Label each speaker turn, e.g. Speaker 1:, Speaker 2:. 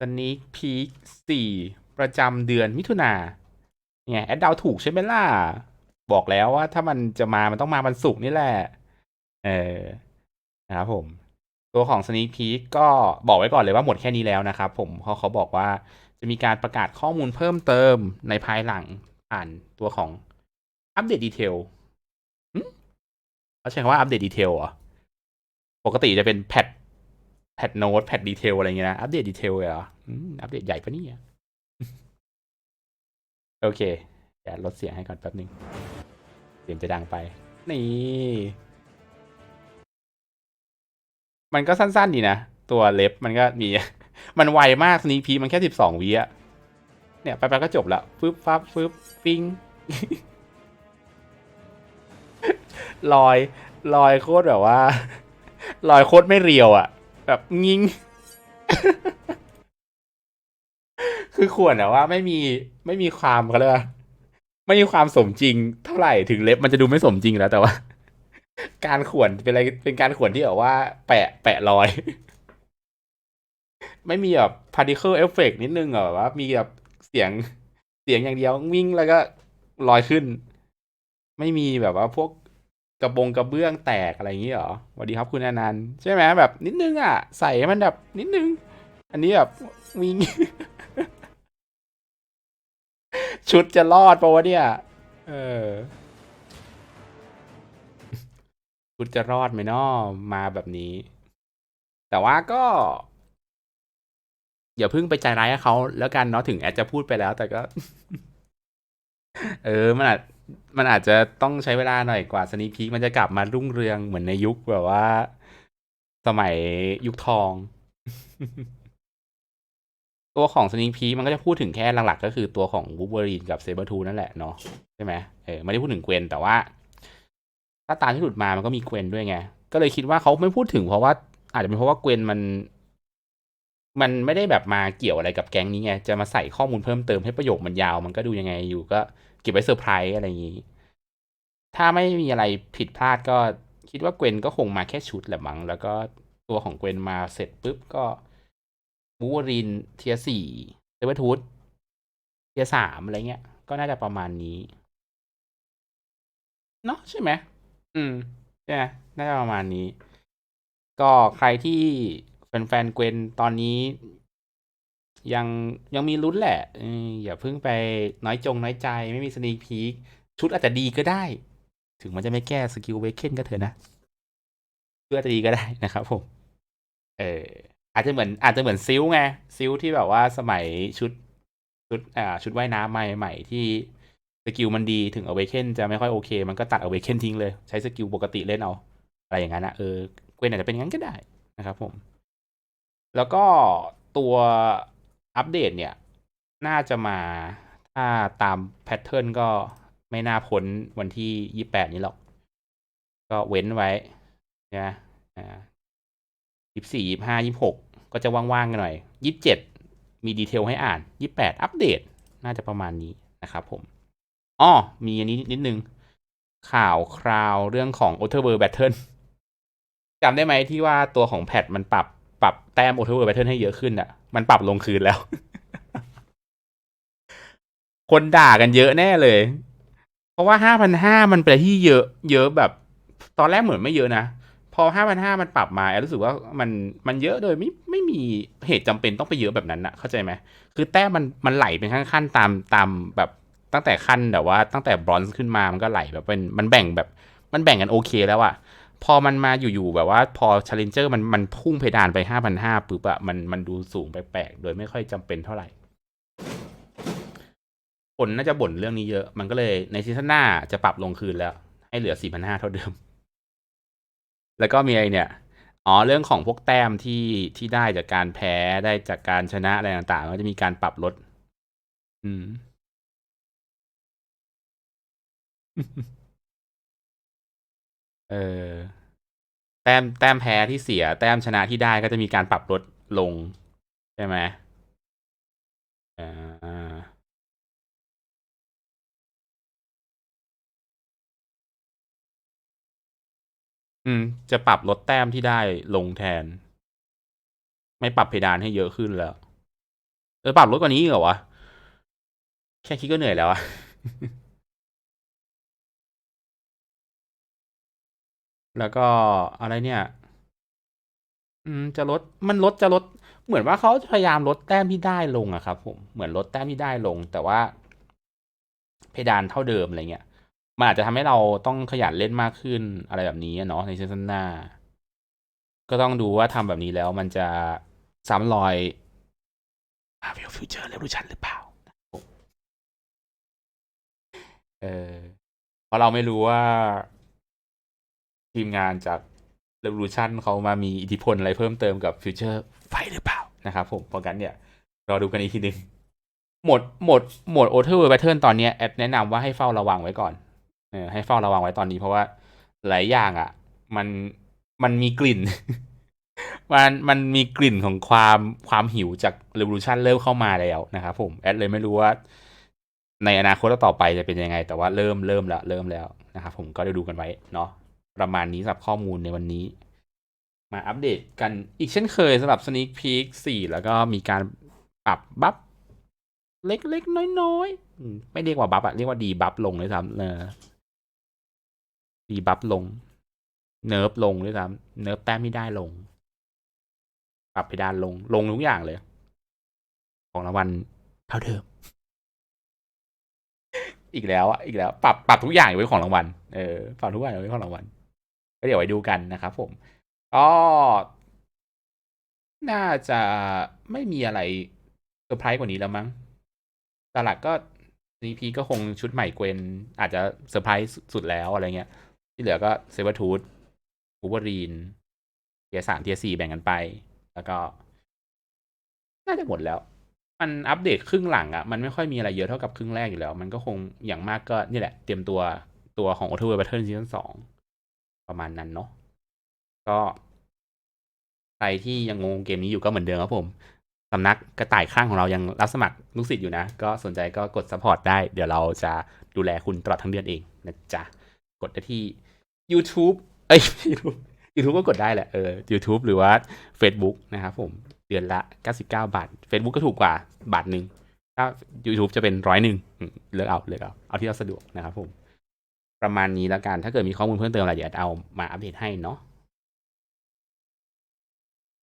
Speaker 1: สนี k พีคสี่ประจำเดือนมิถุนาเนี่ยแอดดาวถูกใช่ไหมล่ะ บอกแล้วว่าถ้ามันจะมามันต้องมาวันศุกร์นี่แหละ เออนะครับผม ตัวของ Sneak Peek ก็บอกไว้ก่อนเลยว่าหมดแค่นี้แล้วนะครับผมเขาเขาบอกว่าจะมีการประกาศข้อมูลเพิ่มเติมในภายหลังผ่านตัวของอัปเดตดีเทลเขาใช้คำว่าอัปเดตดีเทลเหรอ ปกติจะเป็นแพท แพทโน้ตแพทดีเทลอะไรเงี้ยนะ อัปเดตดีเทลเหรออัปเดตใหญ่ปะเนี่ยโอเคเดี๋ยวลดเสียงให้ก่อนแป๊บนึง เสียงจะดังไป นี่ มันก็สั้นๆดีนะ ตัวเล็บมันก็มี มันไวมากสนีพีมันแค่สิบสองวิอะเนี่ยไปๆก็จบละฟึบฟับฟึบฟิงลอย ลอยโคตรแบบว่า ลอยโคตรไม่เรียวอะ แบบงิง คือขวดอะว่าไม่มีไม่มีความเขาเรียไม่มีความสมจริงเท่าไหร่ถึงเล็บมันจะดูไม่สมจริงแล้วแต่ว่า การขวนเป็นอะไรเป็นการขวนที่แบบว่า แปะแปะรอย ไม่มีแบบ particle effect นิดนึงอะแบบว่า มีแบบเสียงเสียงอย่างเดียววิ่งแล้วก็ลอยขึ้น ไม่มีแบบว่าพวก กระบงกระเบื้องแตกอะไรอย่างงี้เหรอสวัสดีครับคุณอนันต์ใช่ไหมแบบนิดนึงอะ ใส่ให้มันแบบนิดนึง อันนี้แบบวิ่งชุดจะรอดปะวะเนี่ย เออ ชุดจะรอดไหมนาะมาแบบนี้ แต่ว่าก็อย่าเพิ่งไปใจร้ายเขาแล้วกันเนาะถึงแอดจะพูดไปแล้ว แต่ก็ เออมันอาจ มันอาจจะต้องใช้เวลาหน่อยกว่าสนีพีคมันจะกลับมารุ่งเรืองเหมือนในยุคแบบว่า สมัยยุคทอง ตัวของสนีพีมันก็จะพูดถึงแค่หลักๆ ก็คือตัวของวูเ e อรีนกับเซเบอร์ทูนั่นแหละเนาะใช่ไหมเออไม่ได้พูดถึงเกวนแต่ว่า ถ้าตามที่หลุดมามันก็มีเกวนด้วยไง ก็เลยคิดว่าเขาไม่พูดถึงเพราะว่า อาจจะเป็นเพราะว่าเกวนมัน มันไม่ได้แบบมาเกี่ยวอะไรกับแก๊งนี้ไง จะมาใส่ข้อมูลเพิ่มเติมให้ประโยคมันยาว มันก็ดูยังไงอยู่ก็เก็บไว้เซอร์ไพรส์อะไรอย่างนี้ ถ้าไม่มีอะไรผิดพลาดก็คิดว่าเกวนก็คงมาแค่ชุดแหละมั้ง แล้วก็ตัวของเกวนมาเสร็จปุ๊บก็บูวอรินเทียสี่เซเวอร์ทูธเทียสามอะไรเงี้ย ก็น่าจะประมาณนี้ เนาะใช่ไหม อืมใช่ไหมน่าจะประมาณนี้ ก็ใครที่ แฟนๆเกวนตอนนี้ ยังยังมีลุ้นแหละออย่าเพิ่งไปน้อยจงน้อยใจไม่มีสนีพีคชุดอาจจะดีก็ได้ ถึงมันจะไม่แก้สกิลเวกเคนก็เถอะนะเพื่อจะดีก็ได้นะครับผม เอออาจจะเหมือนอาจจะเหมือนซิลไงซิลที่แบบว่าสมัยชุดชุดอ่าชุดว่ายน้ำใหม่ใหม่ที่สกิลมันดีถึงเอเวเคนจะไม่ค่อยโอเค มันก็ตัดเอเวเคนทิ้งเลย ใช้สกิลปกติเล่นเอา อะไรอย่างนั้นนะเออเกวนอาจจะเป็นอย่างนั้นก็ได้นะครับผม แล้วก็ตัวอัปเดตเนี่ย น่าจะมาถ้าตามแพทเทิร์นก็ไม่น่าพ้นวันที่ยี่แปดนี้หรอก ก็เว้นไว้นะอ่ายี่สี่ยี่ห้ายี่หกก็จะว่างๆกันหน่อยยี่เจ็ดมีดีเทลให้อ่านยี่แปดอัปเดต น่าจะประมาณนี้นะครับผมอ๋อมีอันนี้นิดนึง ข่าวคราวเรื่องของ o t h e r w o r l d Battle จำได้ไหมที่ว่าตัวของแพทมันปรับ ปรับแต้ม o t h e r w o r l d Battle ให้เยอะขึ้นอะ่ะ มันปรับลงคืนแล้ว คนด่ากันเยอะแน่เลย เพราะว่าห้าพันห้ามันเป็นที่เยอะ เยอะแบบ ตอนแรกเหมือนไม่เยอะนะ พอห้าพันห้ามันปรับมาแอรู้สึกว่ามันมันเยอะโดยไม่ไม่มีเหตุจำเป็นต้องไปเยอะแบบนั้นนะเข้าใจไหมคือแต้มมันมันไหลเป็นขั้นๆตามตามแบบตั้งแต่ขั้นแบบว่าตั้งแต่บรอนซ์ขึ้นมามันก็ไหลแบบเป็นมันแบ่งแบบ มันแบ่งกันโอเคแล้วอะ พอมันมาอยู่ๆแบบว่าพอ Challenger มันมันพุ่งเพดานไปห้าพันห้าปุ๊บอะมันมันดูสูงแปลกๆ โดยไม่ค่อยจำเป็นเท่าไหร่คนน่าจะบ่นเรื่องนี้เยอะ มันก็เลยในซีซั่นหน้าจะปรับลงคืนแล้ว ให้เหลือสี่พันห้าเท่าเดิม แล้วก็มีอะไรเนี่ย อ๋อ เรื่องของพวกแต้มที่ที่ได้จากการแพ้ได้จากการชนะอะไรต่างๆ ก็จะมีการปรับลด อืม เออ แต้มแต้มแพ้ที่เสีย แต้มชนะที่ได้ก็จะมีการปรับลดลง ใช่ไหมอ่าอืม จะปรับลดแต้มที่ได้ลงแทน ไม่ปรับเพดานให้เยอะขึ้นแล้วเออปรับลดกว่านี้เหรอวะ แค่คิดก็เหนื่อยแล้วอะ แล้วก็อะไรเนี่ยอืมจะลดมันลดจะลด เหมือนว่าเขาพยายามลดแต้มที่ได้ลงอะครับ ผมเหมือนลดแต้มที่ได้ลง แต่ว่า เพดานเท่าเดิมอะไรเงี้ยมันอาจจะทำให้เราต้องขยันเล่นมากขึ้นอะไรแบบนี้เนาะในซีซั่นหน้า ก็ต้องดูว่าทำแบบนี้แล้วมันจะซ้ำรอย Marvel Future Revolution หรือเปล่าเออเพราะเราไม่รู้ว่า ทีมงานจาก Revolution เขามามีอิทธิพลอะไรเพิ่มเติมกับ Future ไฟหรือเปล่านะครับผมเพราะงั้นเนี่ย รอดูกันอีกทีหนึ่งโหมดหมดโหมด Auto Pattern ตอนนี้แอดแนะนำว่าให้เฝ้าระวังไว้ก่อนเออให้เฝ้าระวังไว้ตอนนี้เพราะว่าหลายอย่างอะ มันมันมีกลิ่น มันมันมีกลิ่นของความความหิวจาก Revolution เริ่มเข้ามาแล้วนะครับผมแอดเลยไม่รู้ว่าในอนาคตต่อไปจะเป็นยังไง แต่ว่าเริ่มเริ่มแล้วเริ่มแล้วนะครับผมก็ได้ดูกันไว้เนาะ ประมาณนี้สำหรับข้อมูลในวันนี้ มาอัปเดตกันอีกเช่นเคยสำหรับ Sneak Peek 4 แล้วก็มีการปรับบัฟเล็กๆ น้อยๆ ไม่เรียกว่าบัฟอะเรียกว่าดีบัฟลงเลยซ้ำเออดีบัฟลง เนิร์ฟลงด้วยซ้ำเนิร์ฟแต้มไม่ได้ลง ปรับเพดานลงลงทุกอย่างเลย ของรางวัลเท่าเดิม อีกแล้วอะอีกแล้ว ปรับปรับทุกอย่างไว้ของรางวัลเออปรับทุกอย่างไว้ของรางวัล ก็เดี๋ยวไว้ดูกันนะครับผมก็น่าจะไม่มีอะไรเซอร์ไพรส์กว่านี้แล้วมั้งตลาดก็นีพีก็คงชุดใหม่เกวนอาจจะเซอร์ไพรส์สุดแล้วอะไรเงี้ย ที่เหลือก็เซเวอร์ทูธบูเบอรีนเทียสามเทียสี่แบ่งกันไป แล้วก็ น่าจะหมดแล้ว มันอัปเดตครึ่งหลังอะ่ะ มันไม่ค่อยมีอะไรเยอะเท่ากับครึ่งแรกอยู่แล้ว มันก็คงอย่างมากก็นี่แหละ เตรียมตัวตัวของ o t o w a r Battle Season สอง ประมาณนั้นเนาะก็ ใครที่ยังงงเกมนี้อยู่ก็เหมือนเดิมครับผมสำนักกระต่ายข้างของเรายังรับสมัครลูกศิษย์อยู่นะ ก็สนใจก็กด support ได้ เดี๋ยวเราจะดูแลคุณตลอดทั้งเดือนเองนะจ๊ะ กดได้ที่ YouTube เอ้ย YouTube YouTube ก็กดได้แหละเออ YouTube หรือว่า Facebook นะครับผมเดือนละ 99 บาท Facebook ก็ถูกกว่าบาทหนึ่งถ้า YouTube จะเป็นร้อยหนึ่งเลือกเอาเลือกเอา เอาที่เราสะดวกนะครับผม ประมาณนี้แล้วกัน ถ้าเกิดมีข้อมูลเพิ่มเติมอะไรเดี๋ยวเอามาอัปเดตให้เนาะ